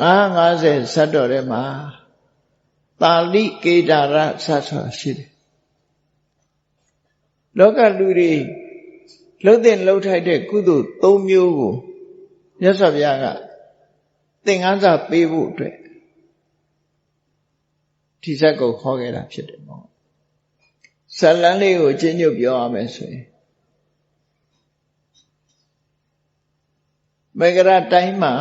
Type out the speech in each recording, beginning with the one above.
950ဇတ်တော်ထဲမှာတာလိကေတာရဆတ်ဆိုတာရှိတယ်လောကလူတွေလှုပ်တဲ့လှုပ်ထိုက်တဲ့ကုသိုလ်၃မျိုးကိုမြတ်စွာဘုရားကသင်္ကန်းစာပေးဖို့အတွက်ဒီဇက်ကိုခေါ်ခဲ့တာဖြစ်တယ်ပေါ့ဇလန်းလေးကိုကျဉ်းညွတ်ပြောရမယ်ဆိုရင်မဂရတိုင်းမှာ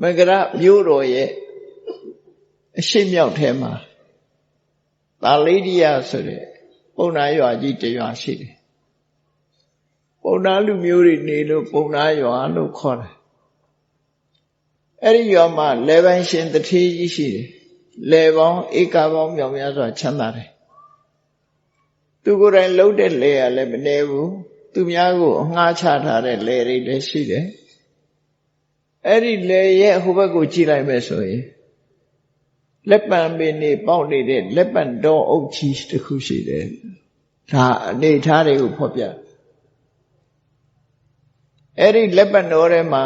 မဂရမြို့တော်ရဲ့အရှိမြောက်ထဲမှာသာလိဒိယဆိုတဲ့ပုံနာရွာကြီးတရွာရှိတယ်ပုံနာလူမျိုးတွေနေလို့ပုံနာရွာလို့ခေါ်တယ်အဲ့ဒီရွာမှာလေပိုင်ရှင်တထေးကြီးရှိတယ်လေပေါင်းဧကပေါင်းမြောင်များစွာချမ်းသာတယ်သူကိုယ်တိုင်လှုပ်တဲ့လေရလည်းမနေဘူးသူများကိုအငှားချထားတဲ့လေတွေလည်းရှိတယ် အဲ့ဒီလေရဲ့ဟိုဘက်ကိုကြည့်လိုက်မယ်ဆိုရင်လက်ပံပင်နေပေါက်နေတဲ့လက်ပံတော်အုပ်ကြီးတစ်ခုရှိတယ်ဒါအနေထားတွေကိုဖော်ပြအဲ့ဒီလက်ပံတော်ထဲမှာ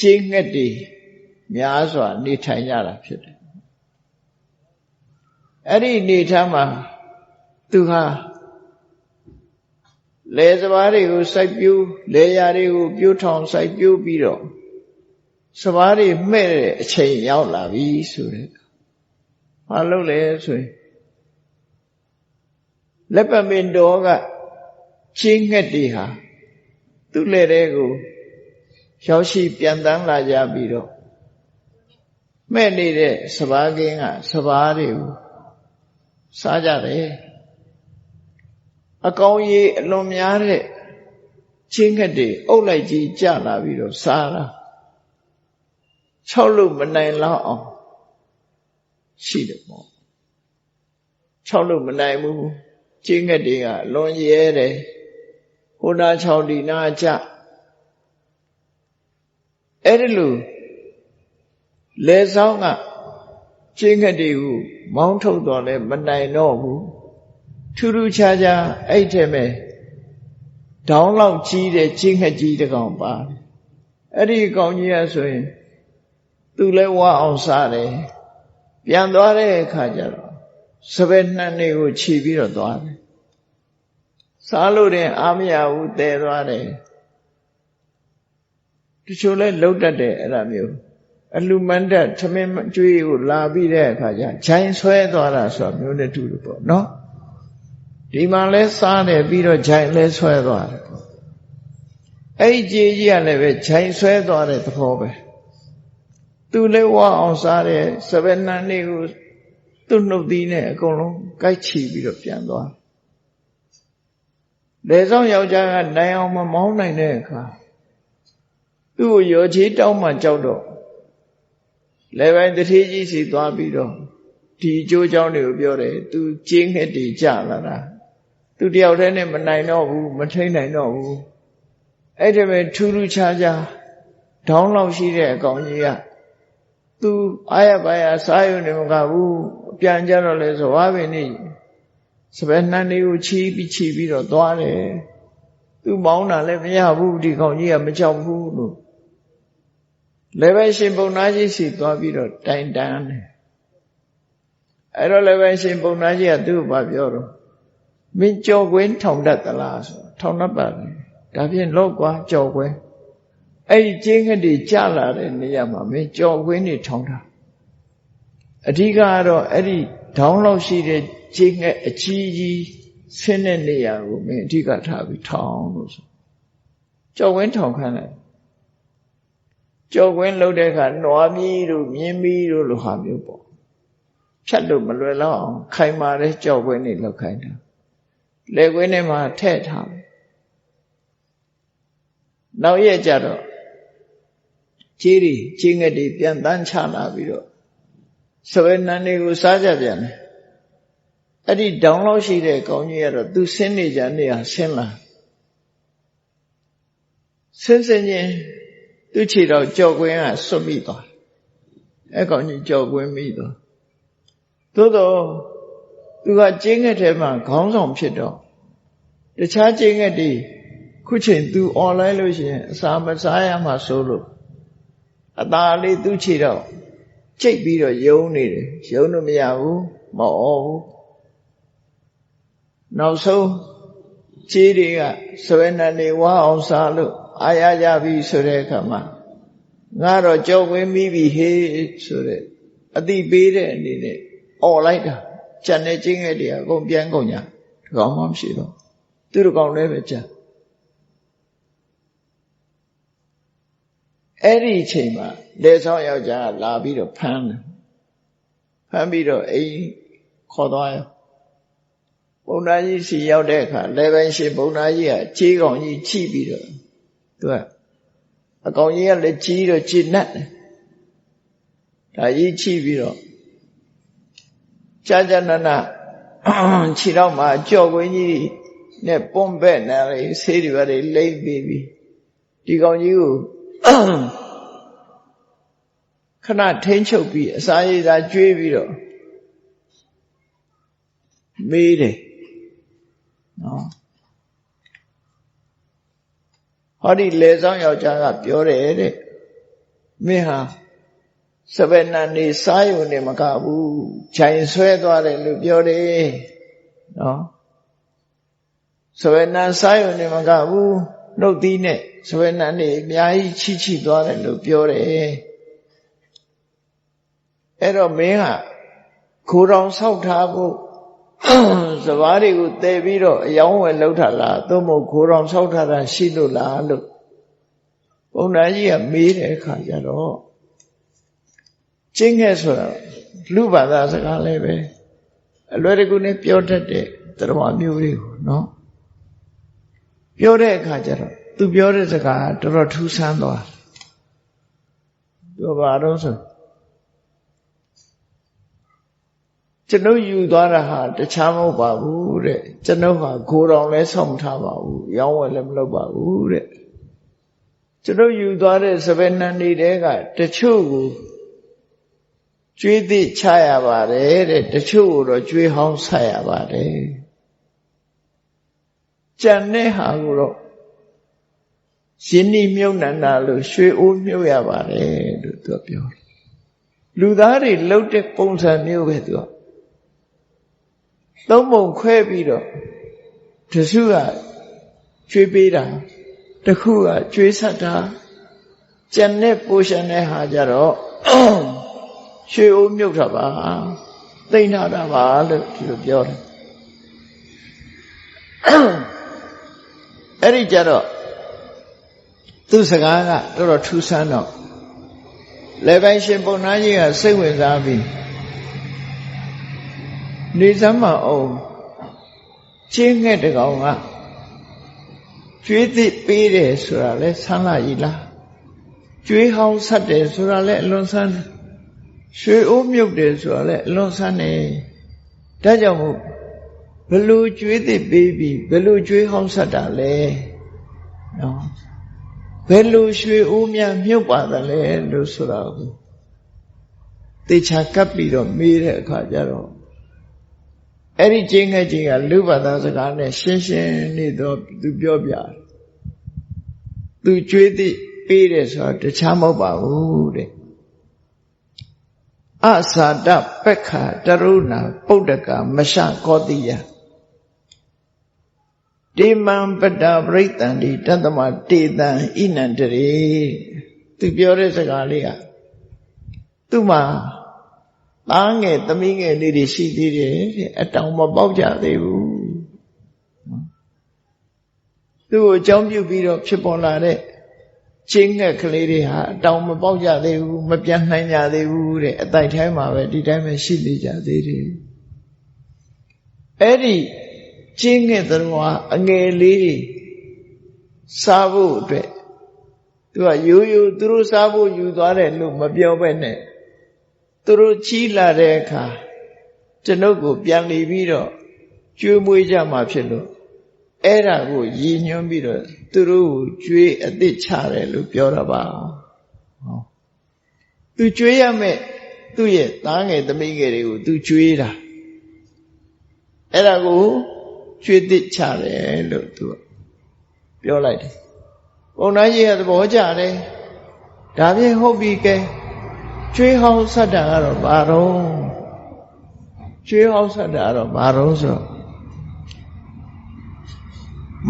ကျင်းငှက်တွေများစွာနေထိုင်ကြတာဖြစ်တယ်အဲ့ဒီနေထားမှာသူဟာ လယ်စပားတွေကိုစိုက်ပျိုးလယ်ယာတွေကိုပြိုးထောင်စိုက်ပျိုးပြီးတော့စပားတွေမှဲ့တဲ့အချိန်ရောက်လာပြီဆိုတဲ့။ဘာလို့လဲဆိုရင်လက်ပမင်တော်ကချင်းငှက်တွေဟာသူ့လက်ထဲကိုရောက်ရှိပြန်တန်းလာကြပြီးတော့မဲ့နေတဲ့စပားကင်းကစပားတွေကိုစားကြတယ် အကောင်ကြီးအလွန်များတဲ့ချင်းငှက်တွေအုပ်လိုက်ကြီးကြလာပြီးတော့စားတာ၆လို့မနိုင်လောက်အောင်ရှိတယ်ပေါ့၆လို့မနိုင်ဘူးချင်းငှက်တွေကလွန်ရဲတယ်ဟိုနာ၆ဒီနာကြအဲ့ဒီလိုလေဆောင်ကချင်းငှက်တွေကိုမောင်းထုတ်တော့လဲမနိုင်တော့ဘူး ထူးထူးခြားခြားအဲ့ထဲမဲ့ဒေါင်းလောက်ကြီးတဲ့ချင်းငှက်ကြီးတကောင်ပါအဲ့ဒီကောင်ကြီးကဆိုရင်သူလည်းဝါအောင်စားတယ်ပြန်သွားတဲ့အခါကျတော့စပယ်နှံတွေကိုခြီးပြီးတော့သွားတယ်စားလို့တဲ့အာမရဘူးတည်သွားတယ်တချို့လဲလှုပ်တတ်တယ်အဲ့ဒါမျိုးအလူမန္တသမင်းကျွေးကိုလာပြီးတဲ့အခါကျဂျိုင်းဆွဲသွားတာဆိုတာမျိုးနဲ့တူတယ်ပေါ့နော် ဒီမှာလဲစားတယ်ပြီးတော့ဂျိုင်းလဲဆွဲသွားတယ်ပေါ့အဲ့ဒီကြေးကြီးကလည်းပဲဂျိုင်းဆွဲသွားတဲ့သဘောပဲသူလည်းဝါအောင်စားတယ်စပယ်နန်လေးကိုသူ့နှုတ်သီးနဲ့အကုန်လုံးကိုက်ချီပြီးတော့ပြန်သွားလေဆောင်ယောက်ျားကနိုင်အောင်မမောင်းနိုင်တဲ့အခါသူ့ကိုရောချေးတောင်းမှကြောက်တော့လေပိုင်းတတိကြီးစီသွားပြီးတော့ဒီအကျိုးကြောင့်တွေကိုပြောတယ်သူကျင်းငှက်တွေကြလာတာ သူတယောက်တည်းနဲ့မနိုင်တော့ဘူးမထိန်နိုင်တော့ဘူးအဲ့ဒီမဲ့ထူးထူးခြားခြားဒေါင်းလောက်ရှိတဲ့အကောင်ကြီးကသူအာရပါရစားရုံနဲ့မကဘူးပြန်ကြတော့လဲဆိုဝါပင်နေစပယ်နှန်းလေးကိုချီးပြီးချီးပြီးတော့သွားတယ်သူမောင်းတာလည်းမရဘူးဒီကောင်ကြီးကမကြောက်ဘူးလို့လည်းပဲရှင်ပုံနာကြီးစီသွားပြီးတော့တိုင်တန်းတယ်အဲ့တော့လည်းပဲရှင်ပုံနာကြီးကသူ့ကိုပြောတော့ မင်းကြော်ကွင်းထောင်တတ်သလားဆိုထောင်တတ်ပါတယ်ဒါဖြင့်လော့ကွာကြော်ကွင်းအဲ့ဒီကျင်းခက်တွေကြလာတဲ့နေရာမှာမင်းကြော်ကွင်းတွေထောင်တာအဓိကကတော့အဲ့ဒီဒေါင်းလောက်ရှိတဲ့ကျင်းခက်အကြီးကြီးဆင်းတဲ့နေရာကိုမင်းအဓိကထားပြီးထောင်လို့ဆိုကြော်ကွင်းထောင်ခိုင်းလိုက်ကြော်ကွင်းလှုပ်တဲ့အခါနွားမီးတို့မြင်းမီးတို့လိုဟာမျိုးပေါ့ဖြတ်လို့မလွယ်တော့အောင်ခိုင်မာတဲ့ကြော်ကွင်းတွေလောက်ခိုင်းတာ လေကွင်းထဲမှာထည့်ထားတယ်နောက်ရက်ကြတော့ကြီးရီကြီးငက်တွေပြန်တန်းချလာပြီးတော့စဝေနန်းတွေကိုစားကြပြန်တယ်အဲ့ဒီဒေါင်းလောက်ရှိတဲ့ကောင်းကြီးကတော့သူဆင်းနေကြနေဟာဆင်းလာဆင်းစင်ချင်းသူ့ခြေတော့ကြော်ကွင်းကဆွတ်မိသွားအဲ့ကောင်ကြီးကြော်ကွင်းမိသွားသို့တော့ သူကကျင်းငှက်ထဲမှာခေါင်းဆောင်ဖြစ်တော့တခြားကျင်းငှက်တွေခုချိန်သူ online လို့ရှိရင်အစာမစားရမှဆိုလို့အသာလေးသူ့ခြေတော့ကျိတ်ပြီးတော့ယုံနေတယ်ယုံလို့မရဘူးမအော်ဘူးနောက်ဆုံးခြေတွေကဆွဲနဲ့နေဝါအောင်စားလို့အာရကြပြီဆိုတဲ့အခါမှာငါတော့ကြောက်ဝင်းပြီးပြီဟေးဆိုတဲ့အတိပေးတဲ့အနေနဲ့អော်လိုက်တာ ကြံနေချင်းငယ်တွေအကုန်ပြန်ကုန်ညာဒီကောင်မှမရှိတော့သူတို့ကောင်လည်းပဲကြံအဲ့ဒီအချိန်မှာလေဆောင်ယောက်ျားလာပြီးတော့ဖမ်းတယ်ဖမ်းပြီးတော့အိမ်ခေါ်သွားရောဘုံသားကြီးစီရောက်တဲ့အခါလေပိုင်းရှိဘုံသားကြီးကခြေကောင်ကြီးချိပြီးတော့သူကအကောင်ကြီးကလည်းကြီးတော့ခြေနတ်တယ်ဒါကြီးချိပြီးတော့ ကြာကြာနာနာခြေတော့မှကြော့ကွင်းကြီးနဲ့ပွန်ပဲ့နေလေဆေးတွေပါလေလိမ့်ပြီးပြီဒီကောင်ကြီးကိုခဏထိန်းချုပ်ပြီးအစာရည်သာကျွေးပြီးတော့မေးတယ်နော်ဟောဒီလေဆောင်ယောက်ျားကပြောတယ်တဲ့မင်းဟာ စပယ်နန်နေစားယုံနေမကဘူးခြိုင်ဆွဲသွားတယ်လို့ပြောတယ်နော်စပယ်နန်စားယုံနေမကဘူးနှုတ်သီးနဲ့စပယ်နန်နေအများကြီးချိချိသွားတယ်လို့ပြောတယ်အဲ့တော့မင်းကခိုးတော်ဆောက်ထားဖို့စဘာတွေကိုတည်ပြီးတော့အယောင်းဝယ်လောက်ထားလားသို့မဟုတ်ခိုးတော်ဆောက်ထားတာရှိလို့လားလို့ဘုန်းတော်ကြီးကမေးတဲ့အခါကျတော့ ကျင်းခဲ့ဆိုတာလူဘာသာစကားလည်းပဲအလွယ်တကူနဲ့ပြောတတ်တဲ့တရားမျိုးတွေကိုနော်ပြောတဲ့အခါကျတော့သူပြောတဲ့စကားတော်တော်ထူးဆန်းသွားပြောပါတော့ဆိုကျွန်ုပ်ယူသွားတာဟာတခြားမဟုတ်ပါဘူးတဲ့ကျွန်ုပ်ဟာဂိုးတော်လဲဆောင်ထားပါဘူးရောင်းဝယ်လည်းမလုပ်ပါဘူးတဲ့ကျွန်ုပ်ယူသွားတဲ့စပယ်နန်နေတဲ့ကတချို့ကို ကျွေးသိချရပါတယ်တဲ့တချို့ကိုတော့ကျွေးဟောင်းဆက်ရပါတယ်ကြံတဲ့ဟာကိုတော့ရှင်းဤမြုပ်နန္တာလို့ရွှေအိုးမြုပ်ရပါတယ်လို့သူပြောတယ်လူသားတွေလှုပ်တဲ့ပုံစံမျိုးပဲသူကသုံးပုံခွဲပြီးတော့တစုကကျွေးပေးတာတခုကကျွေးဆက်တာကြံတဲ့ပိုရှင်တဲ့ဟာကြတော့ ရွှေအိုးမြုပ်တာပါသိမ့်ထားတာပါလို့ဒီလိုပြောတယ်အဲ့ဒီကြတော့သူစကားကတော်တော်ထူးဆန်းတော့လေပိုင်းရှင်ပုံနာကြီးကစိတ်ဝင်စားပြီးနေစမ်းမအောင်ချင်းငှက်တကောင်ကကျွေးသစ်ပေးတယ်ဆိုတာလဲဆန်းလာကြီးလားကျွေးဟောင်းဆက်တယ်ဆိုတာလဲအလွန်ဆန်း ရွှေအိုးမြုပ်တယ်ဆိုတာလဲအလွန်ဆန်းတယ်ဒါကြောင့်မို့ဘလို့ကျွေးသစ်ပေးပြီးဘလို့ကျွေးဟောင်းဆက်တာလဲနော်ဘယ်လိုရွှေအိုးများမြုပ်ပါသလဲလို့ဆိုတာကိုတေချာကပ်ပြီးတော့မေးတဲ့အခါကျတော့အဲ့ဒီကျင်းငယ်ကြီးကလူဘာသာစကားနဲ့ရှင်းရှင်းနေတော့သူပြောပြတယ်သူကြွေးသည့်ပေးတယ်ဆိုတာတခြားမဟုတ်ပါဘူးတဲ့ အသာတပက္ခတရုဏပုဒ္ဒကမရှကောတိယတေမံပတ္တပရိတံဒီတတမတေတံဣနန္တရေသူပြောတဲ့စကားလေးကသူ့မှာသားငယ်သမီးငယ်လေးတွေရှိသေးတယ်တဲ့အတောင်မပေါက်ကြသေးဘူးသူ့ကိုအကြောင်းပြုပြီးတော့ဖြစ်ပေါ်လာတဲ့ ချင်းငှက်ကလေးတွေဟာအတောင်မပေါက်ကြသေးဘူးမပြန်နိုင်ကြသေးဘူးတဲ့အတိုက်ထဲမှာပဲဒီတိုင်းပဲရှိနေကြသေးတယ်အဲ့ဒီချင်းငှက်တော်အငယ်လေးတွေစားဖို့အတွက်သူကရိုးရိုးသူတို့စားဖို့ယူသွားတယ်လို့မပြောဘဲနဲ့သူတို့ကြီးလာတဲ့အခါကျွန်ုပ်ကိုပြန်လီပြီးတော့ကျွေးမွေးကြမှာဖြစ်လို့ အဲ့ဒါကိုရည်ညွှန်းပြီးတော့သူတို့ကိုကျွေးအသစ်ချတယ်လို့ပြောတာပါဟောသူကျွေးရမယ်သူ့ရဲ့သားငယ်သမီးငယ်တွေကိုသူကျွေးတာအဲ့ဒါကိုကျွေးသစ်ချတယ်လို့သူပြောလိုက်တယ်ပုံနာကြီးကသဘောကျတယ်ဒါဖြင့်ဟုတ်ပြီကဲကျွေးဟောင်းဆက်တာကတော့ဘာတော့ကျွေးဟောင်းဆက်တာကတော့ဘာတော့ဆိုတော့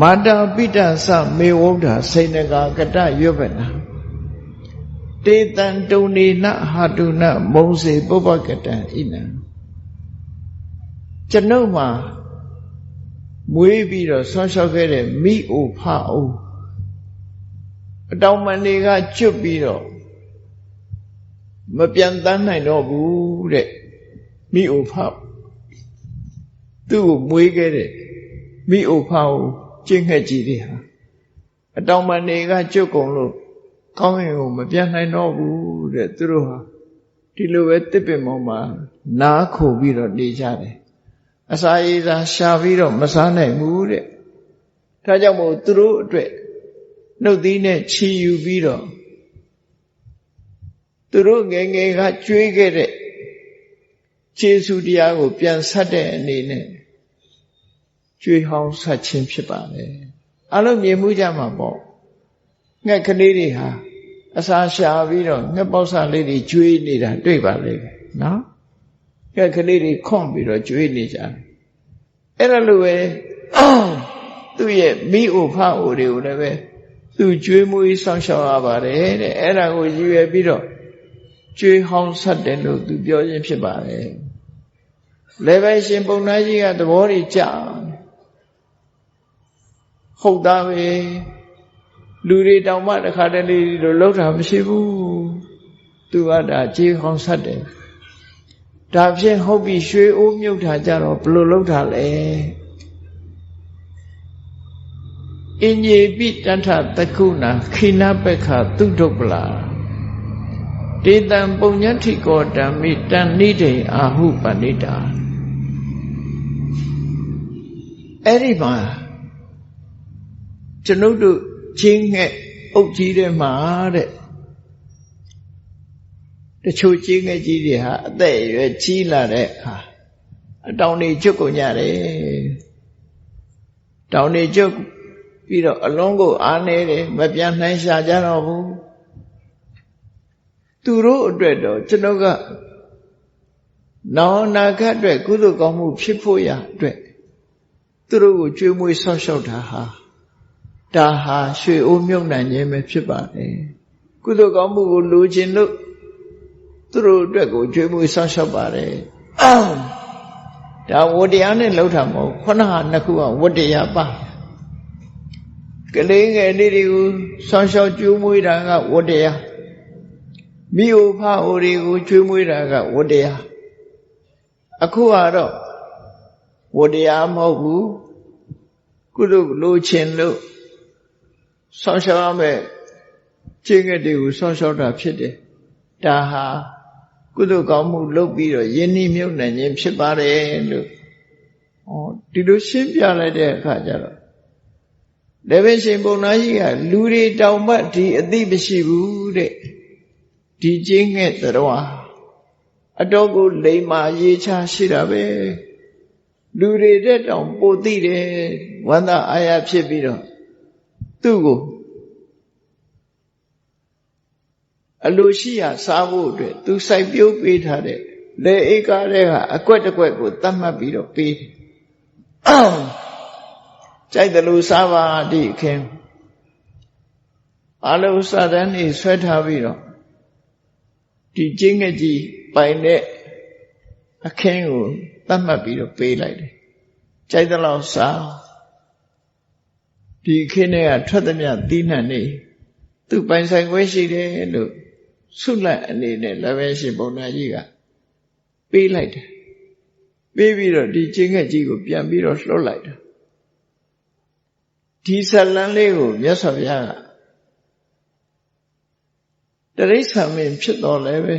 မာတာပိတ္တသမေဝုဒ္ဓစိဏကာကတရွတ်ပနာတေတံတုန်နေနဟာတုနမုံစေပုပ္ပကတံဣနံကျွန်ုပ်မှာမွေးပြီးတော့ဆွမ်းလျှောက်ခဲ့တဲ့မိအိုဖအိုအတောင်မန်တွေကကျွတ်ပြီးတော့မပြန်တန်းနိုင်တော့ဘူးတဲ့မိအိုဖသူ့ကိုမွေးခဲ့တဲ့မိအိုဖအို ကျင့်ခဲ့ကြည့်တယ်ဟာအတောင်မန်တွေကကျွတ်ကုန်လို့ကောင်းရင်ကိုမပြန်နိုင်တော့ဘူးတဲ့သူတို့ဟာဒီလိုပဲတစ်ပင်ပေါ်မှာနားခိုပြီးတော့နေကြတယ်အစာရည်သာရှာပြီးတော့မစားနိုင်ဘူးတဲ့ဒါကြောင့်မို့သူတို့အတွက်နှုတ်သီးနဲ့ချီယူပြီးတော့သူတို့ငယ်ငယ်ကကြွေးခဲ့တဲ့ခြေဆုတရားကို ပြန်ဆက်တဲ့အနေနဲ့ ကြွေးဟောင်းဆက်ခြင်းဖြစ်ပါလေအလုံးမြင်မှုကြမှာပေါ့ငှက်ကလေးတွေဟာအစာရှာပြီးတော့ငှက်ပေါက်ဆလေးတွေကျွေးနေတာတွေ့ပါလေနော်ငှက်ကလေးတွေခွန့်ပြီးတော့ကျွေးနေကြတယ်အဲ့ဒါလိုပဲသူ့ရဲ့မိအိုဖအိုတွေကိုလည်းပဲသူကျွေးမွေးဆောင်ရှောက်ရပါတယ်တဲ့အဲ့ဒါကိုရည်ရွယ်ပြီးတော့ကျွေးဟောင်းဆက်တယ်လို့သူပြောခြင်းဖြစ်ပါတယ်လေပဲရှင်ပုံနာကြီးကသဘောတွေကြာ ဟုတ်သားပဲလူတွေတောင်မှတခါတလေလိုလောက်တာမရှိဘူးသူကဒါကြေးဟောင်းဆက်တယ်ဒါဖြင့်ဟုတ်ပြီရွှေအိုးမြုပ်တာကြတော့ဘယ်လိုလောက်တာလဲအင်ញေပိတထတကုဏခိနပက္ခသုဒ္ဓပလာတေတံပုံညတိကောဓမ္မိတန်နိဒိအာဟုပဏိတာအဲ့ဒီမှာ ကျွန်ုပ်တို့ချင်းငှက်အုပ်ကြီးတဲ့မှာတဲ့တချို့ချင်းငှက်ကြီးတွေဟာအသက်အရွယ်ကြီးလာတဲ့ဟာအတောင်တွေကျွတ်ကုန်ကြတယ်တောင်တွေကျွတ်ပြီးတော့အလုံးကိုအားနေတယ်မပြန်နိုင်ရှာကြတော့ဘူးသူတို့အတွက်တော့ကျွန်တော်ကနောင်နာခတ်အတွက်ကုသိုလ်ကောင်းမှုဖြစ်ဖို့ရအတွက်သူတို့ကိုကြွေးမွေးဆောက်ရှောက်တာဟာ ဒါဟာရွှေအိုးမြုပ်နှံခြင်းပဲဖြစ်ပါတယ်ကုသိုလ်ကောင်းမှုကိုလိုချင်လို့သူတို့အတွက်ကိုကြွေးမွေးဆောက်ရှောက်ပါတယ်ဒါဝတ္တရားနဲ့လှုပ်တာမဟုတ်ခုနဟာနှစ်ခုကဝတ္တရားပါကလေးငယ်လေးတွေကိုဆောင်းလျှောက်ကျွေးမွေးတာကဝတ္တရားမိအိုဖအိုတွေကိုကျွေးမွေးတာကဝတ္တရားအခုကတော့ဝတ္တရားမဟုတ်ဘူးကုသိုလ်လိုချင်လို့ ဆောင်းလျှောက်ရမယ်ကျင့်ငယ်တွေကိုဆောင်းလျှောက်တာဖြစ်တယ်ဒါဟာကုသိုလ်ကောင်းမှုလုပ်ပြီးတော့ယဉ်နှိမြုပ်နိုင်ခြင်းဖြစ်ပါတယ်လို့ဩဒီလိုရှင်းပြလိုက်တဲ့အခါကျတော့လည်းပဲရှင်ပုံနာကြီးကလူတွေတောင်မှဒီအသိမရှိဘူးတဲ့ဒီကျင်းငဲ့တော်အတော်ကိုလိမ္မာရေးချရှိတာပဲလူတွေတဲ့တောင်ပိုသိတယ်ဝန္တာအာရဖြစ်ပြီးတော့ သူ့ကိုအလိုရှိရာစားဖို့အတွက်သူစိုက်ပျိုးပေးထားတဲ့လေဧကားတွေကအကွက်တကွက်ကိုတတ်မှတ်ပြီးတော့ပေးတယ်ကြိုက်တယ်လို့စားပါဒီခင်အလုံးစတဲ့နေဆွဲထားပြီးတော့ဒီကျင်းငယ်ကြီးပိုင်တဲ့အခင်းကိုတတ်မှတ်ပြီးတော့ပေးလိုက်တယ်ကြိုက်တယ်လို့စား ဒီခင်းတွေကထွက်သမျှသီးနှံနေသူပိုင်ဆိုင်ခွင့်ရှိတယ်လို့ဆုလက်အနေနဲ့လည်းပဲရှင်ဘုံသားကြီးကပေးလိုက်တယ်ပေးပြီးတော့ဒီကျင်းငယ်ကြီးကိုပြန်ပြီးတော့လှုပ်လိုက်တာဒီဇလန်းလေးကိုမြတ်စွာဘုရားကတရိษံမင်းဖြစ်တော်လဲပဲ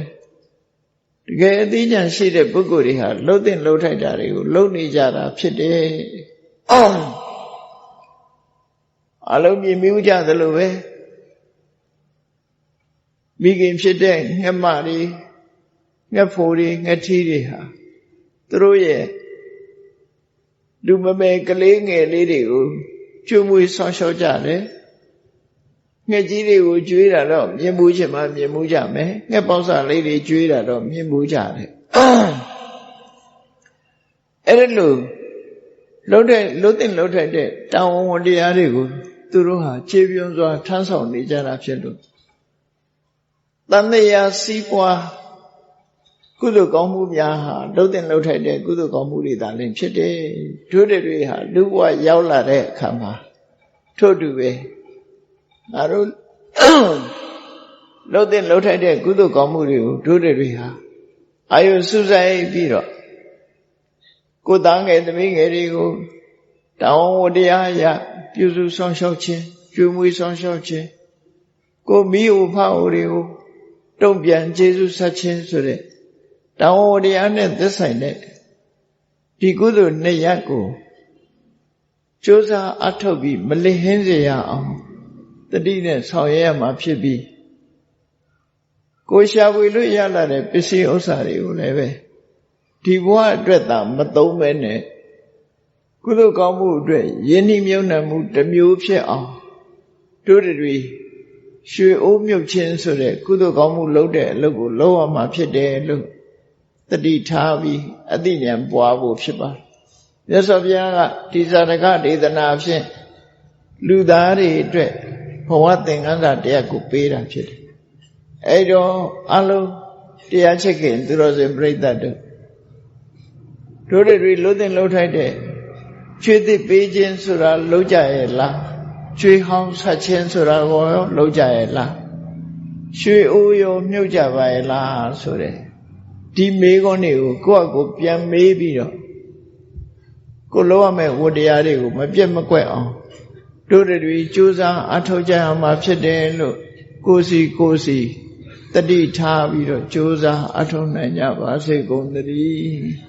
တကယ်အသိဉာဏ်ရှိတဲ့ပုဂ္ဂိုလ်တွေဟာလှုပ်တဲ့လှုပ်ထိုက်တာတွေကိုလှုပ်နေကြတာဖြစ်တယ်။အော် အလုံးမြင်မြူးကြသလိုပဲမိခင်ဖြစ်တဲ့ငှက်မတွေငှက်ဖိုတွေငှက်ထီးတွေဟာသူတို့ရဲ့လူမမယ်ကလေးငယ်လေးတွေကိုကျွေးမွေးဆောင်းရှောက်ကြတယ်ငှက်ကြီးတွေကိုကျွေးတာတော့မြင်မှုချင်မှမြင်မှုကြမယ်ငှက်ပေါက်စာလေးတွေကျွေးတာတော့မြင်မှုကြတယ်အဲ့ဒါလို့လှုပ်တဲ့လှုပ်တဲ့လှုပ်ထိုက်တဲ့တောင်းဝန်တရားတွေကို သူတို့ဟာခြေပြုံးစွာထမ်းဆောင်နေကြတာဖြစ်လို့တန်တရားစီးပွားကုသိုလ်ကောင်းမှုများဟာလှုပ်တဲ့လှုပ်ထိုက်တဲ့ကုသိုလ်ကောင်းမှုတွေသာလင်ဖြစ်တယ်တို့တွေဟာလူဘဝရောက်လာတဲ့အခါမှာထို့တူပဲငါတို့လှုပ်တဲ့လှုပ်ထိုက်တဲ့ကုသိုလ်ကောင်းမှုတွေကိုတို့တွေဟာအာယုစုဆိုင်ပြီးတော့ကိုယ်သားငယ်သမီးငယ်တွေကိုတောင်းဝတရားအရ ပြုစုဆောင်ရှောက်ခြင်းကျွေးမွေးဆောင်ရှောက်ခြင်းကိုမိဥဖအိုတွေကိုတုံ့ပြန်ကျေးဇူးဆက်ခြင်းဆိုတဲ့တောင်းဝတရားနဲ့သက်ဆိုင်တဲ့ဒီကုသိုလ်နှစ်ရပ်ကိုကြိုးစားအထောက်ပြီးမလစ်ဟင်းစေရအောင်တတိနဲ့ဆောင်ရွက်ရမှာဖြစ်ပြီးကိုရှာဖွေလို့ရလာတဲ့ပစ္စည်းဥစ္စာတွေကိုလည်းပဲဒီဘဝအတွက်သာမသုံးမဲနဲ့ ကုသိုလ်ကောင်းမှုအတွက်ယဉ်ဤမြုံနှံမှုတစ်မျိုးဖြစ်အောင်တို့တွေရွှေအိုးမြုပ်ခြင်းဆိုတဲ့ကုသိုလ်ကောင်းမှုလုပ်တဲ့အလုပ်ကိုလုပ်ရမှာဖြစ်တယ်လို့တတိထားပြီးအသိဉာဏ်ပွားဖို့ဖြစ်ပါတယ်မြတ်စွာဘုရားကဒီဇာတကဒေသနာဖြင့်လူသားတွေအတွက်ဘဝသင်္ကန်းစာတရားကိုပေးတာဖြစ်တယ်အဲ့တော့အလုံးတရားချက်ခင်သူတော်စင်ပြိဿတို့တို့တွေလှုပ်တဲ့လှုပ်ထိုက်တဲ့ ကျွေးသစ်ပေးခြင်းဆိုတာလှုပ်ကြရဲ့လားကျွေးဟောင်းဆက်ခြင်းဆိုတာကိုရောလှုပ်ကြရဲ့လားရွှေအိုးရောမြုပ်ကြပါရဲ့လားဆိုတဲ့ဒီမေးခွန်းတွေကိုကိုယ့်အကိုပြန်မေးပြီးတော့ကိုလောရမယ့်ဝတရားတွေကိုမပြတ်မကွက်အောင်တို့တွေကြိုးစားအထောက်ကြအောင်မှာဖြစ်တယ်လို့ကိုစီကိုစီတတိထားပြီးတော့ကြိုးစားအထောက်နိုင်ကြပါစေကုန်သတည်း